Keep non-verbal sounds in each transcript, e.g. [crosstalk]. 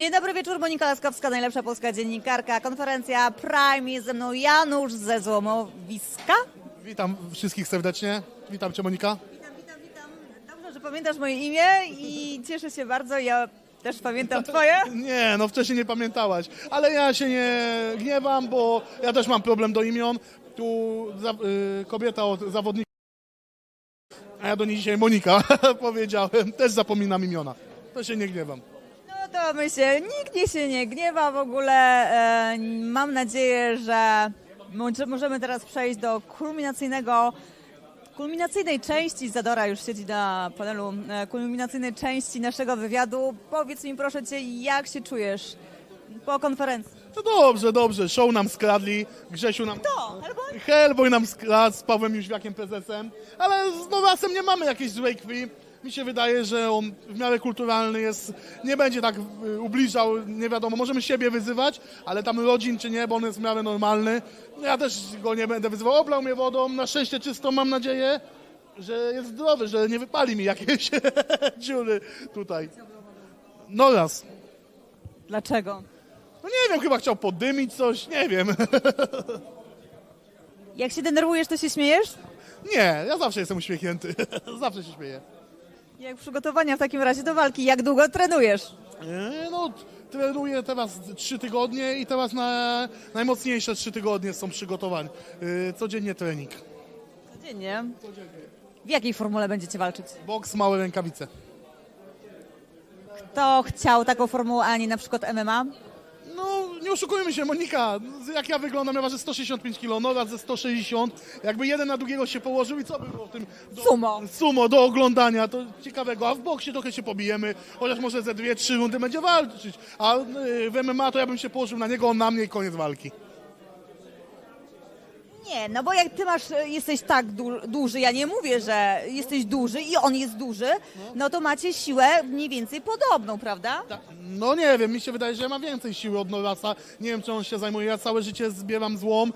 Dzień dobry wieczór, Monika Laskowska, najlepsza polska dziennikarka. Konferencja Prime jest ze mną Janusz ze Złomowiska. Witam wszystkich serdecznie. Witam Cię Monika. Witam, witam, witam. Dobrze, że pamiętasz moje imię i cieszę się bardzo. Ja też pamiętam twoje. [laughs] Nie, no wcześniej nie pamiętałaś, ale ja się nie gniewam, bo ja też mam problem do imion. Tu za, y, kobieta od zawodnika, a ja do niej dzisiaj Monika [laughs] powiedziałem, też zapominam imiona. To się nie gniewam. To myślę, nikt nie się nie gniewa w ogóle. E, mam nadzieję, że mo- możemy teraz przejść do kulminacyjnego kulminacyjnej części, Zadora już siedzi na panelu, e, kulminacyjnej części naszego wywiadu. Powiedz mi proszę Cię, jak się czujesz po konferencji? No dobrze, dobrze, show nam skradli, Grzesiu nam... To, albo Hellboy nam skradł z Pawłem Jóźwiakiem prezesem, ale z Nowasem nie mamy jakiejś złej krwi. Mi się wydaje, że on w miarę kulturalny jest, nie będzie tak y, ubliżał, nie wiadomo, możemy siebie wyzywać, ale tam rodzin czy nie, bo on jest w miarę normalny. No Ja też go nie będę wyzywał, oblał mnie wodą, na szczęście czystą mam nadzieję, że jest zdrowy, że nie wypali mi jakieś [laughs] dziury tutaj. No raz. dlaczego? No nie wiem, chyba chciał podymić coś, nie wiem. [laughs] Jak się denerwujesz, to się śmiejesz? Nie, ja zawsze jestem uśmiechnięty, [laughs] zawsze się śmieję. Jak przygotowania w takim razie do walki? Jak długo trenujesz? E, No, trenuję teraz trzy tygodnie i teraz na najmocniejsze trzy tygodnie są przygotowań. E, Codziennie trening. Codziennie. W jakiej formule będziecie walczyć? Boks, małe rękawice. Kto chciał taką formułę, a nie na przykład MMA? Nie oszukujmy się, Monika, jak ja wyglądam, ja ważę 165 kg, no ze 160. Jakby jeden na drugiego się położył i co by było w tym... Do, Sumo. Sumo, do oglądania, to ciekawego. A w boksie trochę się pobijemy, chociaż może ze dwie, trzy rundy będzie walczyć. A y, w MMA to ja bym się położył na niego, on na mnie i koniec walki. Nie, no bo jak ty masz, jesteś tak du- duży, ja nie mówię, że jesteś duży i on jest duży, no to macie siłę mniej więcej podobną, prawda? No nie wiem, mi się wydaje, że ja mam więcej siły od Norasa. Nie wiem, czy on się zajmuje. Ja całe życie zbieram złom,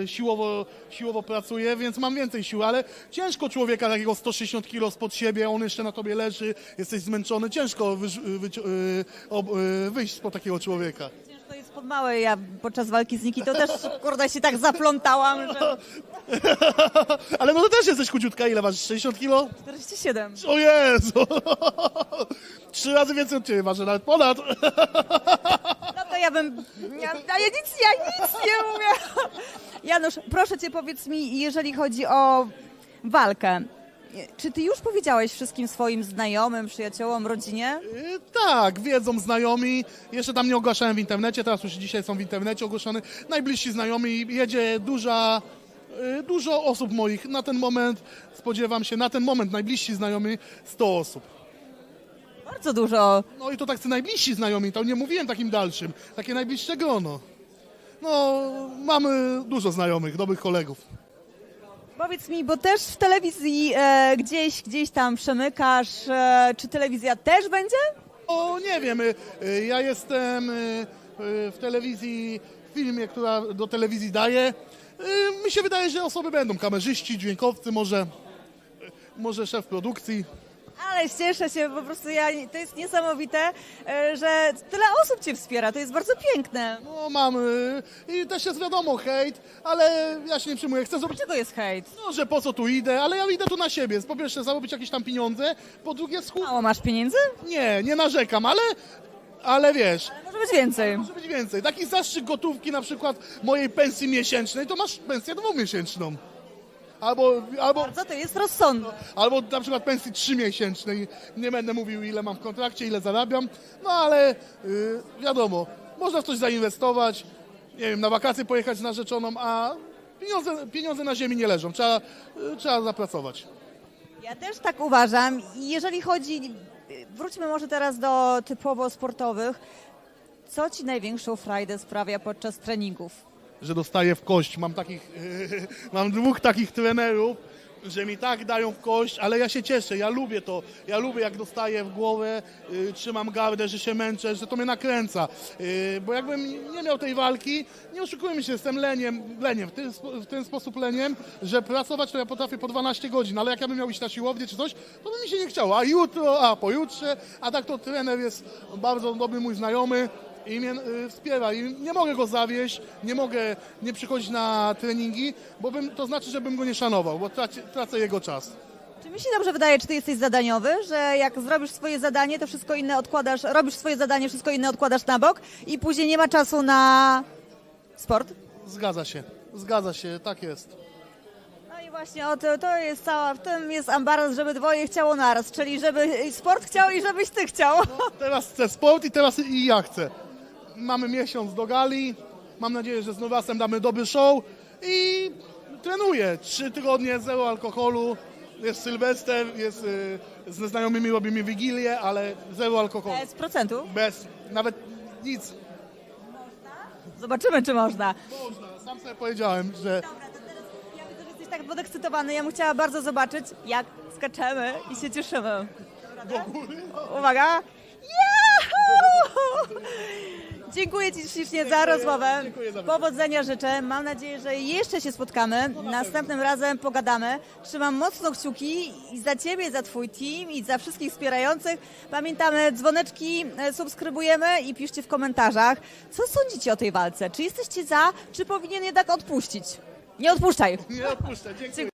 yy, siłowo, siłowo pracuję, więc mam więcej siły, ale ciężko człowieka takiego 160 kg spod siebie, on jeszcze na tobie leży, jesteś zmęczony, ciężko wyci- yy, ob, yy, wyjść spod takiego człowieka. Ciężko pod małe, ja podczas walki z Niki to też, kurde, się tak zaplątałam, że... [laughs] ale no to też jesteś chudziutka, ile ważysz? 60 kg? 47. O Jezu! [laughs] Trzy razy więcej od ciebie ważę, nawet ponad. [laughs] No to ja bym... Ja, ja nic, ja nic nie mówię. Janusz, proszę cię, powiedz mi, jeżeli chodzi o walkę, czy ty już powiedziałeś wszystkim swoim znajomym, przyjaciołom, rodzinie? Yy, Tak, wiedzą znajomi. Jeszcze tam nie ogłaszałem w internecie, teraz już dzisiaj są w internecie ogłoszone. Najbliżsi znajomi, jedzie duża, yy, dużo osób moich. Na ten moment, spodziewam się, na ten moment najbliżsi znajomi 100 osób. Bardzo dużo. No i to tak najbliżsi znajomi, to nie mówiłem takim dalszym. Takie najbliższe grono. No, mamy dużo znajomych, dobrych kolegów. Powiedz mi, bo też w telewizji e, gdzieś, gdzieś tam przemykasz, e, czy telewizja też będzie? O, nie wiem, y, ja jestem y, y, w telewizji, w filmie, która do telewizji daje. Mi się wydaje, że osoby będą, kamerzyści, dźwiękowcy, może, może szef produkcji. Ale cieszę się, po prostu ja, to jest niesamowite, e, że tyle osób cię wspiera, to jest bardzo piękne. No mam y, i też jest wiadomo, hejt, ale ja się nie przyjmuję. Chcę zrobić, Czego jest hejt? no, że po co tu idę, ale ja idę tu na siebie. Po pierwsze zarobić jakieś tam pieniądze, po drugie schód... Mało masz pieniędzy? Nie, nie narzekam, ale, ale wiesz, Ale może być więcej. Może być więcej. Taki zastrzyk gotówki na przykład mojej pensji miesięcznej, to masz pensję dwumiesięczną. Albo, albo, Bardzo to jest rozsądne. albo na przykład pensji trzymiesięcznej. Nie będę mówił ile mam w kontrakcie, ile zarabiam. No ale yy, wiadomo, można w coś zainwestować, nie wiem, na wakacje pojechać z narzeczoną, a pieniądze, pieniądze na ziemi nie leżą. Trzeba, yy, trzeba zapracować. Ja też tak uważam. Jeżeli chodzi, wróćmy może teraz do typowo sportowych. Co ci największą frajdę sprawia podczas treningów? Że dostaję w kość. Mam takich, [laughs] mam dwóch takich trenerów, że mi tak dają w kość, ale ja się cieszę, ja lubię to. Ja lubię jak dostaję w głowę, y, trzymam gardę, że się męczę, że to mnie nakręca. Y, bo jakbym nie miał tej walki, nie oszukujmy się, jestem leniem, leniem w, ten, w ten sposób leniem, że pracować to ja potrafię po 12 godzin, ale jak ja bym miał iść na siłownię czy coś, to by mi się nie chciało. A jutro, a pojutrze, a tak to trener jest bardzo dobry mój znajomy i mnie y, wspiera i nie mogę go zawieść, nie mogę nie przychodzić na treningi, bo bym, to znaczy, że bym go nie szanował, bo traci, tracę jego czas. Czy mi się dobrze wydaje, czy ty jesteś zadaniowy, że jak zrobisz swoje zadanie, to wszystko inne odkładasz, robisz swoje zadanie, wszystko inne odkładasz na bok i później nie ma czasu na sport? Zgadza się, zgadza się, tak jest. No i właśnie o to, to jest cała, w tym jest ambaras, żeby dwoje chciało naraz, czyli żeby sport chciał i żebyś ty chciał. Teraz chcę sport i teraz i ja chcę. Mamy miesiąc do gali, mam nadzieję, że z Nowasem damy dobry show i trenuję. Trzy tygodnie, zero alkoholu, jest Sylwester, jest, y, ze znajomymi robimy wigilię, ale zero alkoholu. Z procentu. Bez, nawet nic. Zobaczymy, czy można. Można, sam sobie powiedziałem, że Dobra, to teraz ja widzę, że jesteś tak podekscytowany. Ja bym chciała bardzo zobaczyć, jak skaczemy i się cieszymy. do góry. Uwaga! Yahoo! Dziękuję Ci ślicznie za rozmowę. Powodzenia życzę. Mam nadzieję, że jeszcze się spotkamy. Następnym razem pogadamy. Trzymam mocno kciuki i za Ciebie, za Twój team i za wszystkich wspierających. Pamiętamy, dzwoneczki e, subskrybujemy i piszcie w komentarzach, co sądzicie o tej walce. Czy jesteście za, czy powinien jednak odpuścić? Nie odpuszczaj. Nie odpuszczę, dziękuję.